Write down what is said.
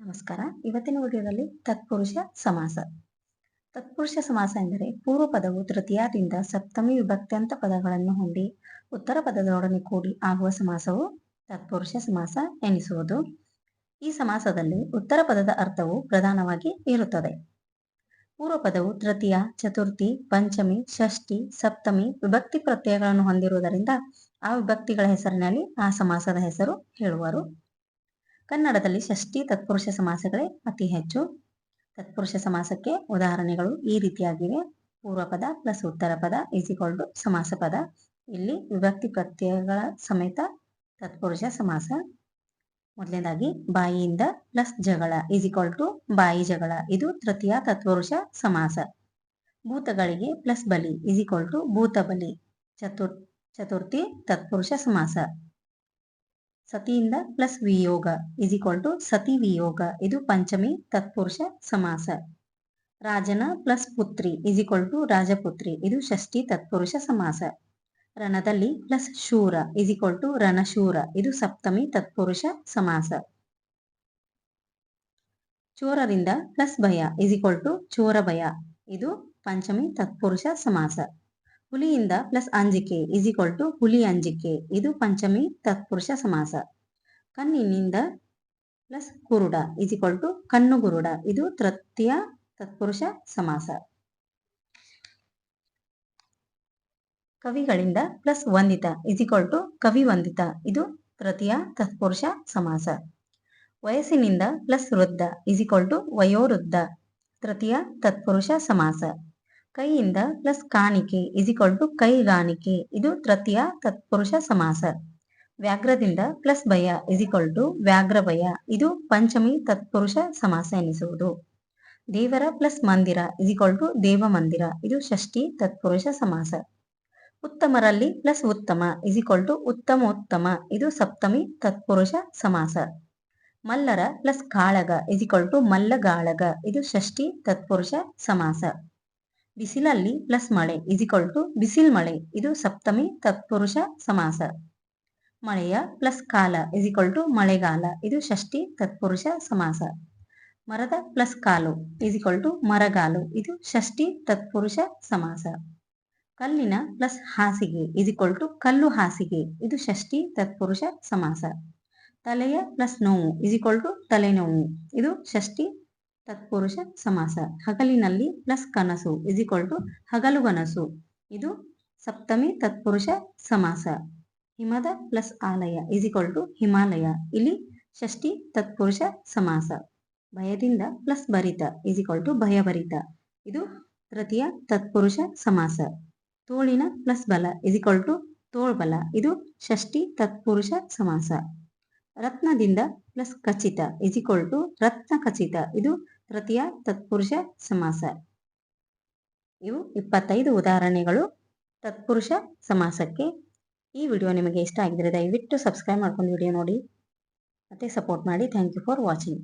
ನಮಸ್ಕಾರ. ಇವತ್ತಿನ ವಿಡಿಯೋದಲ್ಲಿ ತತ್ಪುರುಷ ಸಮಾಸ. ತತ್ಪುರುಷ ಸಮಾಸ ಎಂದರೆ ಪೂರ್ವ ಪದವು ತೃತೀಯದಿಂದ ಸಪ್ತಮಿ ವಿಭಕ್ತ್ಯಂತ ಪದಗಳನ್ನು ಹೊಂದಿ ಉತ್ತರ ಪದದೊಡನೆ ಕೂಡಿ ಆಗುವ ಸಮಾಸವು ತತ್ಪುರುಷ ಸಮಾಸ ಎನಿಸುವುದು. ಈ ಸಮಾಸದಲ್ಲಿ ಉತ್ತರ ಪದದ ಅರ್ಥವು ಪ್ರಧಾನವಾಗಿ ಇರುತ್ತದೆ. ಪೂರ್ವ ಪದವು ತೃತೀಯ, ಚತುರ್ಥಿ, ಪಂಚಮಿ, ಷಷ್ಠಿ, ಸಪ್ತಮಿ ವಿಭಕ್ತಿ ಪ್ರತ್ಯಯಗಳನ್ನು ಹೊಂದಿರುವುದರಿಂದ ಆ ವಿಭಕ್ತಿಗಳ ಹೆಸರಿನಲ್ಲಿ ಆ ಸಮಾಸದ ಹೆಸರು ಹೇಳುವರು. ಕನ್ನಡದಲ್ಲಿ ಷಷ್ಠಿ ತತ್ಪುರುಷ ಸಮಾಸಗಳೇ ಅತಿ ಹೆಚ್ಚು. ತತ್ಪುರುಷ ಸಮಾಸಕ್ಕೆ ಉದಾಹರಣೆಗಳು ಈ ರೀತಿಯಾಗಿವೆ. ಪೂರ್ವ ಪದ ಪ್ಲಸ್ ಉತ್ತರ ಪದ ಈಸ್ ಈಕ್ವಲ್ ಟು ಸಮಾಸ ಪದ. ಇಲ್ಲಿ ವಿಭಕ್ತಿ ಪ್ರತ್ಯಯಗಳ ಸಮೇತ ತತ್ಪುರುಷ ಸಮಾಸ. ಮೊದಲನೇದಾಗಿ, ಬಾಯಿಯಿಂದ ಪ್ಲಸ್ ಜಗಳ ಈಸ್ ಈಕ್ವಲ್ ಟು ಬಾಯಿ ಜಗಳ. ಇದು ತೃತೀಯ ತತ್ಪುರುಷ ಸಮಾಸ. ಭೂತಗಳಿಗೆ ಪ್ಲಸ್ ಬಲಿ ಈಸ್ ಈಕ್ವಲ್ ಟು ಭೂತ ಬಲಿ. ಚತುರ್, ಚತುರ್ಥಿ ತತ್ಪುರುಷ ಸಮಾಸ. ಸತಿಯಿಂದ ಪ್ಲಸ್ ವಿಯೋಗ ಇಸ್ ಈಕ್ವಲ್ ಟು ಸತಿ ವಿಯೋಗ. ಇದು ಪಂಚಮಿ, ತತ್ಪುರುಷ, ಸಮಾಸ. ರಾಜನ ಪ್ಲಸ್ ಪುತ್ರಿ ಇಸ್ ಈಕ್ವಲ್ ಟು ರಾಜಪುತ್ರಿ. ಇದು ಷಷ್ಠಿ, ತತ್ಪುರುಷ, ಸಮಾಸ. ರಣದಲ್ಲಿ ಪ್ಲಸ್ ಶೂರ ಇಸ್ ಈಕ್ವಲ್ ಟು ರಣಶೂರ. ಇದು ಸಪ್ತಮಿ, ತತ್ಪುರುಷ, ಸಮಾಸ. ಚೋರರಿಂದ ಪ್ಲಸ್ ಭಯ ಇಸ್ ಈಕ್ವಲ್ ಟು ಚೋರ ಭಯ ಇದು ಪಂಚಮಿ, ತತ್ಪುರುಷ, ಸಮಾಸ. ಹುಲಿಯಿಂದ ಪ್ಲಸ್ ಅಂಜಿಕೆ ಇಸ್ ಈಕ್ವಲ್ ಟು ಹುಲಿ ಅಂಜಿಕೆ. ಇದು ಪಂಚಮಿ, ತತ್ಪುರುಷ, ಸಮಾಸ. ಕಣ್ಣಿನಿಂದ ಪ್ಲಸ್ ಕುರುಡ ಇಸ್ ಈಕ್ವಲ್ ಟು ಕಣ್ಣು ಗುರುಡ. ಇದು ತೃತೀಯ, ತತ್ಪುರುಷ, ಸಮಾಸ. ಕವಿಗಳಿಂದ ಪ್ಲಸ್ ವಂದಿತ ಇಸ್ ಈಕ್ವಲ್ ಟು ಕವಿ ವಂದಿತ. ಇದು ತೃತೀಯ, ತತ್ಪುರುಷ, ಸಮಾಸ. ವಯಸ್ಸಿನಿಂದ ಪ್ಲಸ್ ವೃದ್ಧ ಇಸ್ ಈಕ್ವಲ್ ಟು ವಯೋವೃದ್ಧ. ತೃತೀಯ, ತತ್ಪುರುಷ, ಸಮಾಸ. ಕೈಯಿಂದ ಪ್ಲಸ್ ಕಾಣಿಕೆ ಇಸ್ ಟು ಕೈಗಾಣಿಕೆ ಇದು ತೃತೀಯ ತತ್ಪುರುಷ ಸಮಾಸ. ವ್ಯಾಘ್ರದಿಂದ ಪ್ಲಸ್ ಭಯ ಇಸ್ ಟು ವ್ಯಾಘ್ರ ಭಯ. ಇದು ಪಂಚಮಿ ತತ್ಪುರುಷ ಸಮಾಸ ಎನಿಸುವುದು. ದೇವರ ಪ್ಲಸ್ ಮಂದಿರ ಇಸ್ ಟು ದೇವ ಮಂದಿರ. ಇದು ಷಷ್ಠಿ ತತ್ಪುರುಷ ಸಮಾಸ. ಉತ್ತಮರಲ್ಲಿ ಪ್ಲಸ್ ಉತ್ತಮ ಇಸ್ ಈಕ್ವಲ್ ಟು ಉತ್ತಮೋತ್ತಮ. ಇದು ಸಪ್ತಮಿ ತತ್ಪುರುಷ ಸಮಾಸ. ಮಲ್ಲರ ಪ್ಲಸ್ ಕಾಳಗ ಇಸ್ ಟು ಮಲ್ಲಗಾಳಗ. ಇದು ಷಷ್ಠಿ ತತ್ಪುರುಷ ಸಮಾಸ. ಬಿಸಿಲಲ್ಲಿ ಪ್ಲಸ್ ಮಳೆ ಇಸ್ ಟು ಬಿಸಿಲ್ ಮಳೆ. ಇದು ಸಪ್ತಮಿ ತತ್ಪುರುಷ ಸಮಾಸ. ಮಳೆಯ ಪ್ಲಸ್ ಕಾಲ ಇಸ್ ಟು ಮಳೆಗಾಲ. ಇದು ಷಷ್ಠಿ ತತ್ಪುರುಷ ಸಮಾಸ. ಮರದ ಪ್ಲಸ್ ಕಾಲು ಇಸ್ ಟು ಮರಗಾಲು. ಇದು ಷಷ್ಠಿ ತತ್ಪುರುಷ ಸಮಾಸ. ಕಲ್ಲಿನ ಪ್ಲಸ್ ಹಾಸಿಗೆ ಇಸ್ ಟು ಕಲ್ಲು ಹಾಸಿಗೆ. ಇದು ಷಷ್ಠಿ ತತ್ಪುರುಷ ಸಮಾಸ. ತಲೆಯ ಪ್ಲಸ್ ನೋವು ಇಸ್ ಟು ತಲೆನೋವು. ಇದು ಷಷ್ಠಿ ತತ್ಪುರುಷ ಸಮಾಸ. ಹಗಲಿನಲ್ಲಿ ಪ್ಲಸ್ ಕನಸು ಇಸ್ ಈಕ್ವಲ್ ಟು ಹಗಲುಗನಸು ಇದು ಸಪ್ತಮಿ ತತ್ಪುರುಷ ಸಮಾಸ. ಹಿಮದ ಪ್ಲಸ್ ಆಲಯ ಇಸ್ ಈಕ್ವಲ್ ಟು ಹಿಮಾಲಯ. ಇಲ್ಲಿ ಷಷ್ಠಿ ತತ್ಪುರುಷ ಸಮಾಸ. ಭಯದಿಂದ ಪ್ಲಸ್ ಭರಿತ ಇಸ್ ಈಕ್ವಲ್ ಟು ಭಯಭರಿತ. ಇದು ತೃತೀಯ ತತ್ಪುರುಷ ಸಮಾಸ. ತೋಳಿನ ಪ್ಲಸ್ ಬಲ ಇಸ್ ಈಕ್ವಲ್ ಟು ತೋಳ್ಬಲ ಇದು ಷಷ್ಠಿ ತತ್ಪುರುಷ ಸಮಾಸ. ರತ್ನದಿಂದ ಪ್ಲಸ್ ಖಚಿತ ಇಸ್ ಈಕ್ವಲ್ ಟು ರತ್ನ ಖಚಿತ. ಇದು ತೃತೀಯ ತತ್ಪುರುಷ ಸಮಾಸ. ಇವು ಇಪ್ಪತ್ತೈದು ಉದಾಹರಣೆಗಳು ತತ್ಪುರುಷ ಸಮಾಸಕ್ಕೆ. ಈ ವಿಡಿಯೋ ನಿಮಗೆ ಇಷ್ಟ ಆಗಿದ್ರೆ ದಯವಿಟ್ಟು ಸಬ್ಸ್ಕ್ರೈಬ್ ಮಾಡ್ಕೊಂಡು ವಿಡಿಯೋ ನೋಡಿ. ಮತ್ತೆ ಸಪೋರ್ಟ್ ಮಾಡಿ. Thank you for watching